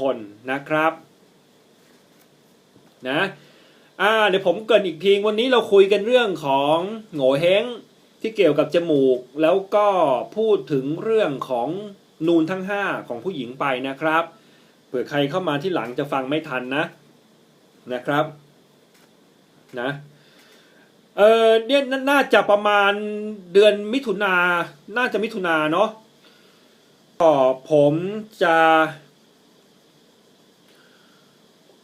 คนนะครับนะอ่าเดี๋ยวผมเกินอีกทีวันนี้เราคุยกันเรื่องของโง่เฮงที่เกี่ยวกับจมูก แล้วก็พูดถึงเรื่องของนูนทั้ง 5 ของผู้หญิงไปนะครับเผื่อใครเข้ามาที่หลังจะฟังไม่ทันนะนะครับนะเออเนี่ยน่าจะประมาณเดือนมิถุนาน่าจะมิถุนาเนาะก็ผมจะ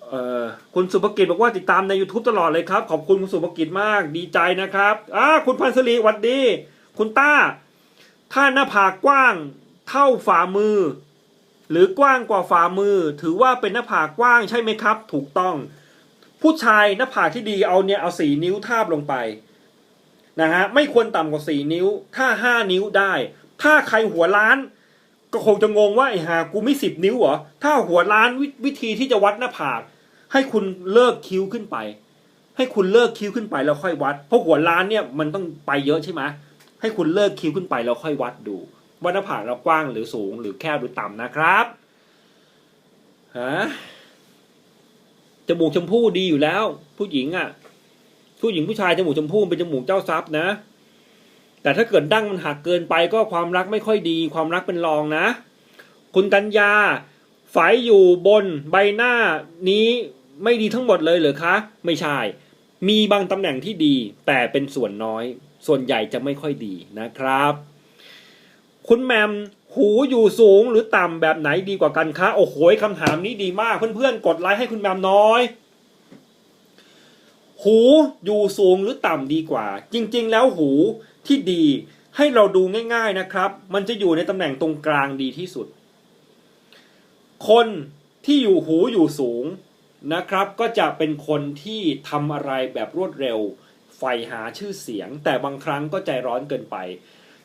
เอ่อคุณสุภกิจบอกว่าติดตามใน YouTube ตลอดเลยครับ ขอบคุณคุณสุภกิจมากดีใจนะครับอ่าคุณพันศรีหวัดดี คุณต้า ถ้าหน้าผากกว้างเท่าฝ่ามือ หรือกว้างกว่าฝ่ามือ ถือว่าเป็นหน้าผากกว้างใช่ไหมครับ ถูกต้อง ผู้ชายหน้าผากที่ดีเอาเนี่ยเอาสี่นิ้วทาบลงไปนะฮะไม่ควรต่ำกว่าสี่นิ้ว ถ้าห้านิ้วได้ ถ้าใครหัวล้านก็คงจะงงว่าไอ้หากูไม่สิบนิ้วเหรอถ้าหัวล้านววิธีที่จะวัดหน้าผาก ให้คุณเลิกคิ้วขึ้นไป ให้คุณเลิกคิ้วขึ้นไปแล้วค่อยวัด เพราะหัวล้านเนี่ยมันต้องไปเยอะใช่ไหมให้คุณเลิกคิ้วขึ้นไปแล้วค่อยวัดดูว่าหน้าผากเรากว้างหรือสูงหรือแคบหรือต่ำนะครับฮะจมูกชมพู่ดีอยู่แล้ว ผู้หญิงอะ ผู้หญิงผู้ชายจมูกชมพู่เป็นจมูกเจ้าทรัพย์นะ แต่ถ้าเกิดดั้งมันหักเกินไปก็ความรักไม่ค่อยดี ความรักเป็นรองนะ คุณกัญญาฝายอยู่บนใบหน้านี้ ไม่ดีทั้งหมดเลยเหรอคะ ไม่ใช่ มีบางตำแหน่งที่ดี แต่เป็นส่วนน้อย ส่วนใหญ่จะไม่ค่อยดีนะครับ คุณแมมหูอยู่สูงหรือต่ำแบบไหนดีกว่ากันคะโอ้โหคำถามนี้ดีมาก เพื่อนๆกดไลค์ให้คุณแมมน้อย หูอยู่สูงหรือต่ำดีกว่า จริง ๆ แล้วหูที่ดีให้เราดูง่าย ๆนะครับ มันจะอยู่ในตำแหน่งตรงกลางดีที่สุด คนที่อยู่หูอยู่สูง นะครับ ก็จะเป็นคนที่ทำอะไรแบบรวดเร็วใฝ่หาชื่อเสียง แต่บางครั้งก็ใจร้อนเกินไป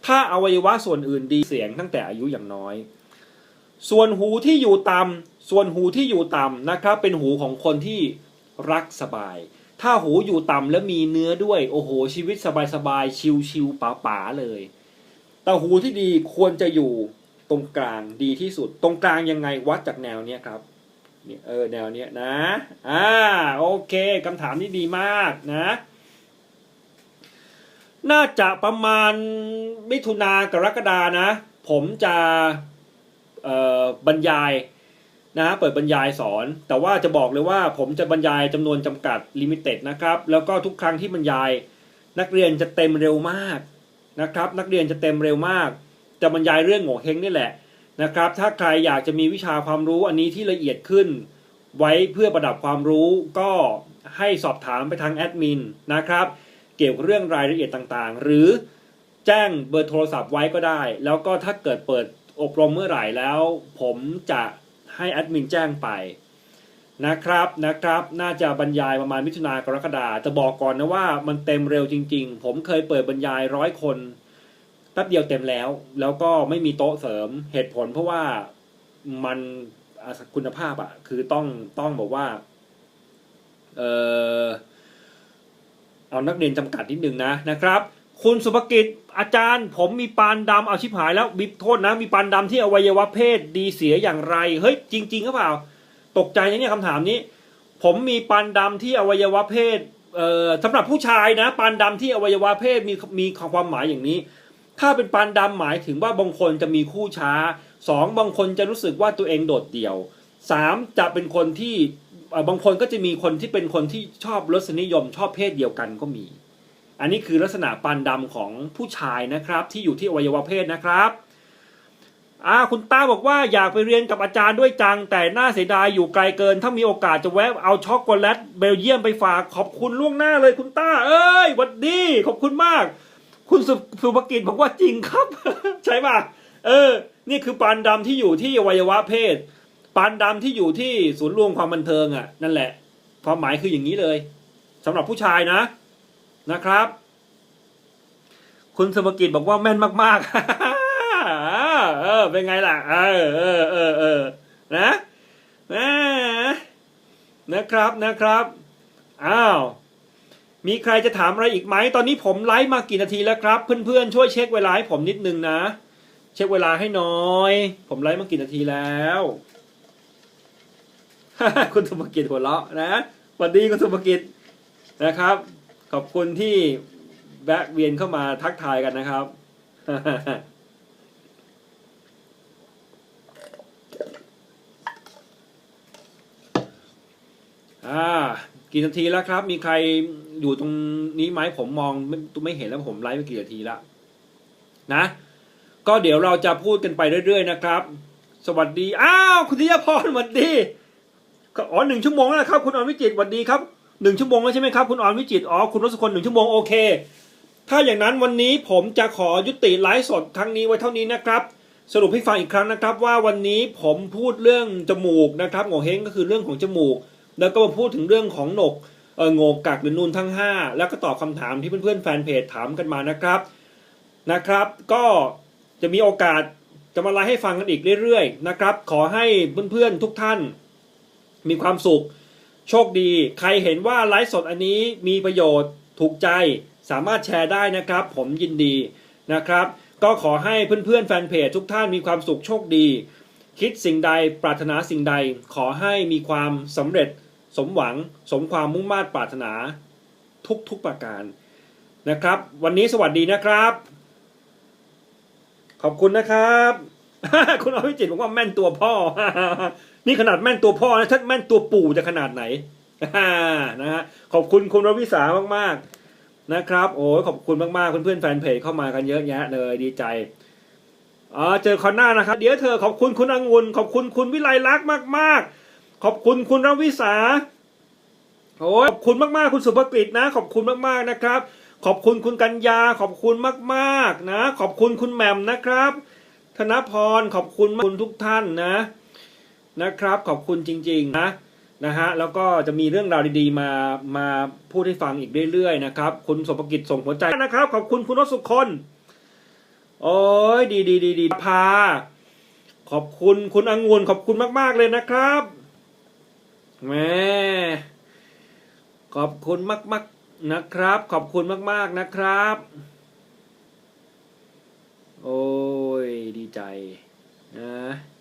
ถ้าอวัยวะส่วนอื่นดีเสียงตั้งแต่อายุอย่างน้อย ส่วนหูที่อยู่ต่ำส่วนหูที่อยู่ต่ำนะครับ เป็นหูของคนที่รักสบาย ถ้าหูอยู่ต่ำแล้วมีเนื้อด้วย โอ้โห ชีวิตสบายๆ ชิวๆป๋าๆเลย แต่หูที่ดีควรจะอยู่ตรงกลางดีที่สุด ตรงกลางยังไงวัดจากแนวเนี้ยครับ เนี่ยเออแนวเนี้ยนะอ่าโอเคคำถามนี้ดีมากนะ น่าจะประมาณมิถุนากรกฎานะ ผมจะบรรยายนะเปิดบรรยายสอน แต่ว่าจะบอกเลยว่าผมจะบรรยายจำนวนจำกัดลิมิเต็ดนะครับ แล้วก็ทุกครั้งที่บรรยาย นักเรียนจะเต็มเร็วมากนะครับ นักเรียนจะเต็มเร็วมาก จะบรรยายเรื่องโง่เฮงนี่แหละ นะครับ ถ้าใครอยากจะมีวิชาความรู้อันนี้ที่ละเอียดขึ้น ไว้เพื่อประดับความรู้ก็ให้สอบถามไปทางแอดมินนะครับ เกี่ยวกับเรื่องรายละเอียดต่างๆ หรือแจ้งเบอร์โทรศัพท์ไว้ก็ได้ แล้วก็ถ้าเกิดเปิดอบรมเมื่อไหร่แล้ว ผมจะให้แอดมินแจ้งไปนะครับนะครับ น่าจะบรรยายประมาณมิถุนากรกฎาจะบอกก่อนนะว่ามันเต็มเร็วจริง ๆ ผมเคยเปิดบรรยายร้อยคน แป๊บเดียวเต็มแล้ว แล้วก็ไม่มีโต๊ะเสริมเหตุผลเพราะว่ามันคุณภาพอะคือต้องต้องบอกว่า เออเอานักเรียนจำกัดนิดนึงนะนะครับ คุณสุภกิจอาจารย์ ผมมีปานดำเอาชิบหายแล้วบิบโทษนะ มีปานดำที่อวัยวะเพศดีเสียอย่างไร เฮ้ย จริงๆหรือเปล่า ตกใจนะเนี่ยคำถามนี้ ผมมีปานดำที่อวัยวะเพศเอ่อสำหรับผู้ชายนะ ปานดำที่อวัยวะเพศมีมีความหมายอย่างนี้ ถ้าเป็นปานดำหมายถึงว่าบางคนจะมีคู่ช้าสองบางคนจะรู้สึกว่าตัวเองโดดเดี่ยวสามจะเป็นคนที่บางคนก็จะมีคนที่เป็นคนที่ชอบรสนิยมชอบเพศเดียวกันก็มี อันนี้คือลักษณะปานดำของผู้ชายนะครับ ที่อยู่ที่อวัยวะเพศนะครับอ่าคุณต้าบอกว่าอยากไปเรียนกับอาจารย์ด้วยจัง แต่น่าเสียดายอยู่ไกลเกิน ถ้ามีโอกาสจะแวะเอาช็อกโกแลตเบลเยียมไปฝากขอบคุณล่วงหน้าเลยคุณต้า เอ้ยหวัดดีขอบคุณมาก คุณสุสุภกิจบอกว่าจริงครับ ใช่ป่ะเออ นี่คือปานดำที่อยู่ที่อวัยวะเพศ ปานดำที่อยู่ที่ศูนย์รวมความบันเทิงอะ นั่นแหละ ความหมายคืออย่างนี้เลยสำหรับผู้ชายนะนะครับ คุณสุภกิจบอกว่าแม่นมาก ๆ เออ เป็นไงล่ะ เออเออเออเออนะนะนะครับนะครับ อ้าว มีใครจะถามอะไรอีกไหม ตอนนี้ผมไลฟ์มากี่นาทีแล้วครับ เพื่อนๆช่วยเช็คเวลาให้ผมนิดนึงนะ เช็คเวลาให้น้อย ผมไลฟ์มากี่นาทีแล้วคุณสุภกิจหัวเราะนะสวัสดีคุณสุภกิจนะครับ ขอบคุณที่แวะเวียนเข้ามาทักทายกันนะครับ อ่า กี่นาทีแล้วครับ มีใครอยู่ตรงนี้ไหมผมมองไม่ไม่เห็นแล้วผมไลฟ์ไปกี่นาทีแล้วนะ ก็เดี๋ยวเราจะพูดกันไปเรื่อย ๆ นะครับ สวัสดีอ้าวคุณธิยพรสวัสดีอ๋อหนึ่งชั่วโมงแล้วครับ คุณออนวิจิตสวัสดีครับหนึ่งชั่วโมงแล้วใช่ไหมครับคุณออนวิจิตอ๋อคุณรสคนหนึ่งชั่วโมงโอเค ถ้าอย่างนั้นวันนี้ผมจะขอยุติไลฟ์สดครั้งนี้ไว้เท่านี้นะครับ สรุปให้ฟังอีกครั้งนะครับ ว่าวันนี้ผมพูดเรื่องจมูกนะครับโงเฮงก็คือเรื่องของจมูก แล้วก็มาพูดถึงเรื่องของหนกเออโงกกักหรือนูนทั้ง 5 แล้วก็ตอบคำถามที่เพื่อนๆแฟนเพจถามกันมานะครับนะครับ ก็จะมีโอกาสจะมาไลฟ์ให้ฟังกันอีกเรื่อยๆนะครับ ขอให้เพื่อนๆทุกท่าน มีความสุข โชคดี ใครเห็นว่าไลฟ์สดอันนี้มีประโยชน์ถูกใจสามารถแชร์ได้นะครับ ผมยินดีนะครับ ก็ขอให้เพื่อนๆแฟนเพจทุกท่านมีความสุขโชคดี คิดสิ่งใดปรารถนาสิ่งใด ขอให้มีความสำเร็จ สมหวังสมความมุ่งมา่ปรารถนาทุกๆประการนะครับ วันนี้สวัสดีนะครับ ขอบคุณนะครับ คุณอภิจิตบอกว่าแม่นตัวพ่อ นี่ขนาดแม่นตัวพ่อนะถ้าแม่นตัวปู่จะขนาดไหนนะฮะขอบคุณคุณรวิสามากๆนะครับ โอ้ยขอบคุณมากๆเพื่อนๆแฟนเพจเข้ามากันเยอะแยะเลยดีใจอ๋อเจอคอนหน้านะครับ เดี๋ยวเธอขอบคุณคุณอังุนขอบคุณคุณวิไลลักษณ์มากๆ ขอบคุณคุณรวิสาโอ้ยขอบคุณมากๆ คุณสุภกิจนะ ขอบคุณมากๆนะครับ ขอบคุณคุณกัญญา ขอบคุณมากๆนะ ขอบคุณคุณแหม่มนะครับ ธนพรขอบคุณมากคุณทุกท่านนะนะครับ ขอบคุณจริง ๆ นะนะฮะแล้วก็จะมีเรื่องราวดีๆ มามาพูดให้ฟังอีกเรื่อยๆนะครับ คุณสมภกิจส่งหัวใจนะครับ ขอบคุณคุณรสุคนโอ้ยดีดีดีดีพาขอบคุณคุณอังุ่นขอบคุณมาก ๆเลยนะครับ แม่ขอบคุณมากๆนะครับ ขอบคุณมากๆนะครับ โอ้ยดีใจนะ